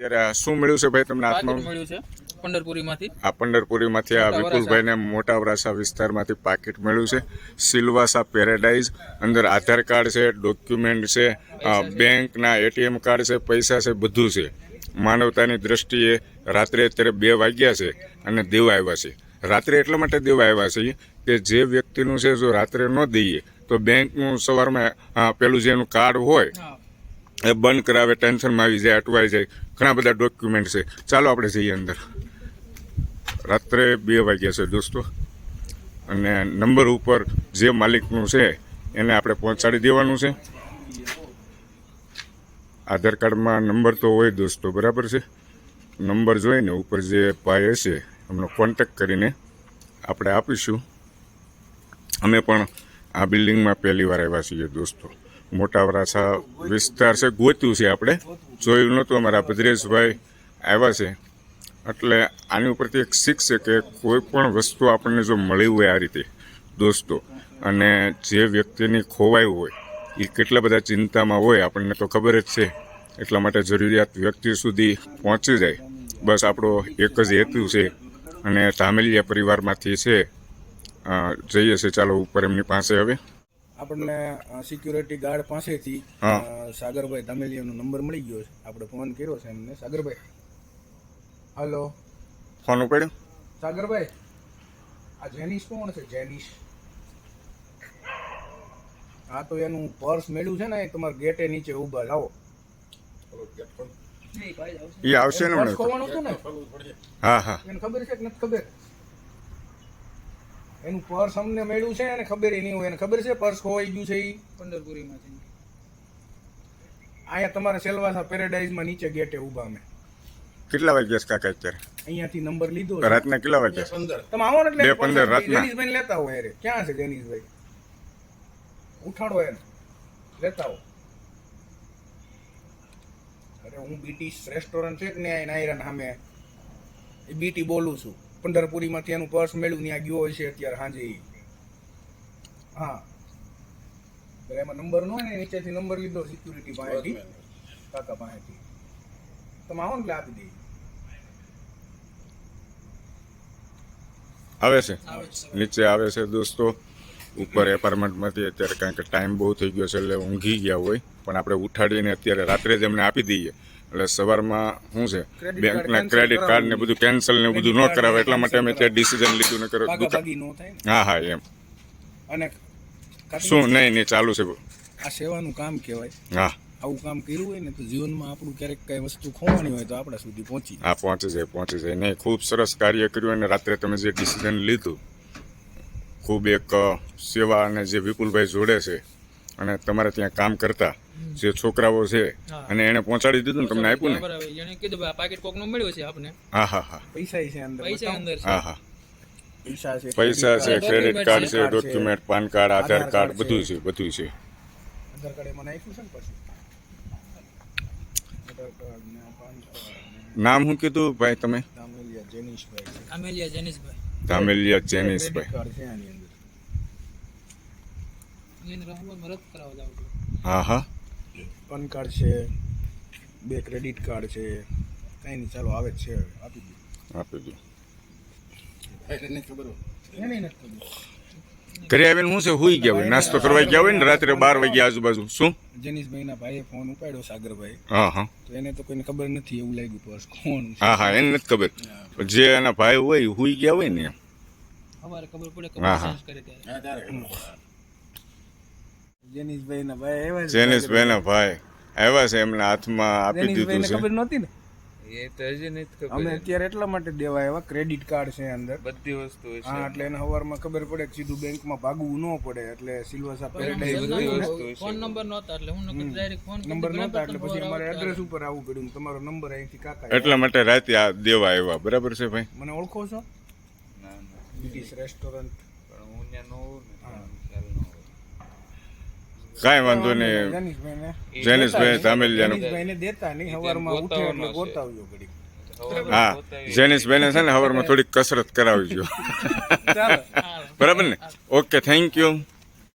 ત્યારે શું મળ્યું છે ભાઈ તમને હાથમાં? મળ્યું છે પંડરપુરીમાંથી આ પંડરપુરીમાંથી આ વિપુલભાઈને મોટા વરાસા વિસ્તારમાંથી પાકીટ મળ્યું છે. સિલવાસા પેરેડાઇઝ અંદર આધાર કાર્ડ છે ડોક્યુમેન્ટ છે બેંકના એટીએમ કાર્ડ છે પૈસા છે બધું છે. માનવતાની દ્રષ્ટિએ રાત્રે અત્યારે બે વાગ્યા છે અને દેવા આવ્યા છે. રાત્રે એટલા માટે દેવા આવ્યા છે કે જે વ્યક્તિનું છે જો રાત્રે ન દઈએ તો બેંકનું સવારમાં પેલું જેનું કાર્ડ હોય એ બંધ કરાવે, ટેન્શનમાં આવી જાય, અટવાઈ જાય. ઘણા બધા ડોક્યુમેન્ટ છે. ચાલો આપણે જઈએ અંદર. રાત્રે બે વાગ્યા છે, દોસ્તો. અને નંબર ઉપર જે માલિકનું છે, એને આપણે પહોંચાડી દેવાનું છે. આધાર કાર્ડમાં નંબર તો હોય દોસ્તો, બરાબર છે? નંબર જોઈને ઉપર જે ભાઈ હશે, એમનો કોન્ટેક કરીને આપણે આપીશું. અમે પણ આ બિલ્ડિંગમાં પહેલી વાર આવ્યા છીએ દોસ્તો. મોટા વરાછા વિસ્તાર છે ગોત્યું છે આપણે. જોયું નહોતું અમારા ભદ્રેશભાઈ આવ્યા છે. એટલે આની ઉપરથી એક શીખ છે કે કોઈ પણ વસ્તુ આપણને જો મળી હોય આ રીતે, દોસ્તો, અને જે વ્યક્તિની ખોવાઈ હોય, એ કેટલા બધા ચિંતામાં હોય આપણને તો ખબર જ છે. એટલા માટે જરૂરિયાત વ્યક્તિ સુધી પહોંચી જાય. બસ આપણો એક જ હેતુ છે અને ધામેલિયા પરિવારમાંથી છે. જઈએ છે ચાલો, ઉપર એમની પાસે હવે. આપણને સિક્યુરિટી ગાર્ડ પાસેથી સાગરભાઈ ધામેલિયાનો નંબર મળી ગયો છે. આપણે ફોન કર્યો છે એમને. સાગરભાઈ. હલો ફોન ઉપાડ્યો? સાગરભાઈ આ જેનિશ કોણ છે? જેનિશ. હા તો એનું પર્સ મેળ્યું છે ને એ તમારા ગેટે નીચે ઊભા લાવો એ આવશે. ને? હા હા. એને ખબર છે કે નથી ખબર? એનું પર્સ અમને મળ્યું છે અને ખબર એ નહીં હોય એને ખબર છે? પર્સ ખોવાઈ ગયું છે એ પંઢરપુરીમાંથી અહીંયા તમારા સેલવાસા પેરેડાઇઝમાં નીચે ગેટે ઊભા અમે. કેટલા વાગ્યા છે કાકા અત્યારે? અહીંયાથી નંબર લીધો છે. રાતના કેટલા વાગ્યા પંદર. તમે આવો ને એટલે પંદર રાતના. ગણેશભાઈ લેતા હોય અરે ક્યાં છે ગણેશભાઈ? ઉઠાડો એને. લેતા આવો. અરે હું બીટી રેસ્ટોરન્ટ છે કે ને નાયરાન સામે. એ બીટી બોલું છું. પંઢરપુરીમાંથી એનું પર્સ મેળ્યું ત્યાં ગયો હશે અત્યારે હાજે હા. એટલે એમાં નંબર નો ને નીચેથી નંબર લીધો સિક્યુરિટી પાસેથી. કાકા પાસેથી. તમે આવો ને એટલે આપી દઈએ. આવે છે? નીચે આવે છે દોસ્તો. ઉપર એપાર્ટમેન્ટમાંથી અત્યારે કારણ કે ટાઈમ બહુ થઈ ગયો છે એટલે ઊંઘી ગયા હોય. પણ આપણે ઉઠાડીને અત્યારે રાત્રે જ એમને આપી દઈએ. એટલે સવારમાં શું છે? બેંકના ક્રેડિટ કાર્ડ ને બધું કેન્સલ ને બધું ન કરાવે એટલા માટે અમે ત્યાં ડિસિઝન લીધું ને કરો ભાગા ભાગી નો થાય ને? હા હા એમ. અને શું? નહીં નહીં ચાલુ છે આ સેવાનું કામ કહેવાય. હા. આવું કામ કર્યું હોય ને તો જીવનમાં આપણું ક્યારેક કઈ વસ્તુ ખોવાની હોય તો આપણા સુધી પહોંચી હા પહોંચી જાય પહોંચી જાય. નહીં ખૂબ સરસ કાર્ય કર્યું અને રાત્રે તમે જે ડિસિઝન લીધું ખૂબ એક સેવા અને જે વિપુલભાઈ જોડે છે અને તમારે ત્યાં કામ કરતા જે છોકરાઓ છે અને એને પહોંચાડી દીધું ને તમને આપ્યું ને? બરાબર એને કીધું ભાઈ આ પાકીટ કોકનું મળ્યું છે આપને? હા હા હા. પૈસા છે અંદર પૈસા અંદર હા હા. પૈસા છે પૈસા છે ક્રેડિટ કાર્ડ છે. Document PAN card Aadhaar card બધું છે. બધું છે. આધાર કાર્ડ એમાં નાખ્યું છે ને પછી? આધાર કાર્ડ ને પાન કાર્ડ ને નામ શું કીધું ભાઈ તમે? દામેલિયા જેનીશભાઈ ધામેલિયા હા હા. પાન કાર્ડ છે બે ક્રેડિટ કાર્ડ છે કઈ નહીં ચાલો આવે જ છે આપી દો. આપી દો. એને નથી ખબર. ઘરે આવીને શું છે? હુઈ ગયા હોય. નાસ્તો કરવા ગયા હોય ને રાત્રે બાર વાગ્યા આજુબાજુ. શું? જેનીશભાઈના ભાઈએ ફોન ઉપાડ્યો સાગરભાઈ. હા હા. તો એને તો કોઈને ખબર નથી એવું લાગ્યું પર્સ કોણ હા હા એને નથી ખબર. જે એના ભાઈ હોય હુઈ ગયા હોય ને અમારે ખબર પડે હા, હા. જેનીશભાઈના ભાઈ આવ્યા છે ભાઈ આવ્યા છે એમના હાથમાં આપી દીધું છે. ખબર નહોતી ને? એ તો હજી નહીં ખબર. અમે અત્યારે એટલા માટે દેવા આવ્યા ક્રેડિટ કાર્ડ છે અંદર. બધી વસ્તુ છે. હા એટલે એને સવારમાં ખબર પડે કે સીધું બેંકમાં ભાગવું ન પડે એટલે સિલ્વસા હશે. ફોન નંબર નહોતા એટલે હું નકર ડાયરેક્ટ ફોન નંબર નહોતા એટલે પછી અમારે એડ્રેસ ઉપર આવવું પડ્યું તમારો નંબર અહીંથી કાકા એટલા માટે રાતે આ દેવા આવ્યા બરાબર છે ભાઈ? મને ઓળખો છો? ના ના. બ્રિટિશ રેસ્ટોરન્ટ પણ હું ત્યાં ન હોઉં ને ખ્યાલ ન કાંઈ વાંધો નહીં. જેનીશભાઈને. બેન ધામેલિયાનો. જેનીશભાઈને દેતા નહીં. સવારમાં ઉઠે એટલે ગોતાવજો ઘડી હા પોતાય જેનિસભાઈને છે ને સવારમાં થોડીક કસરત કરાવજો. બરાબર ને? Okay thank you.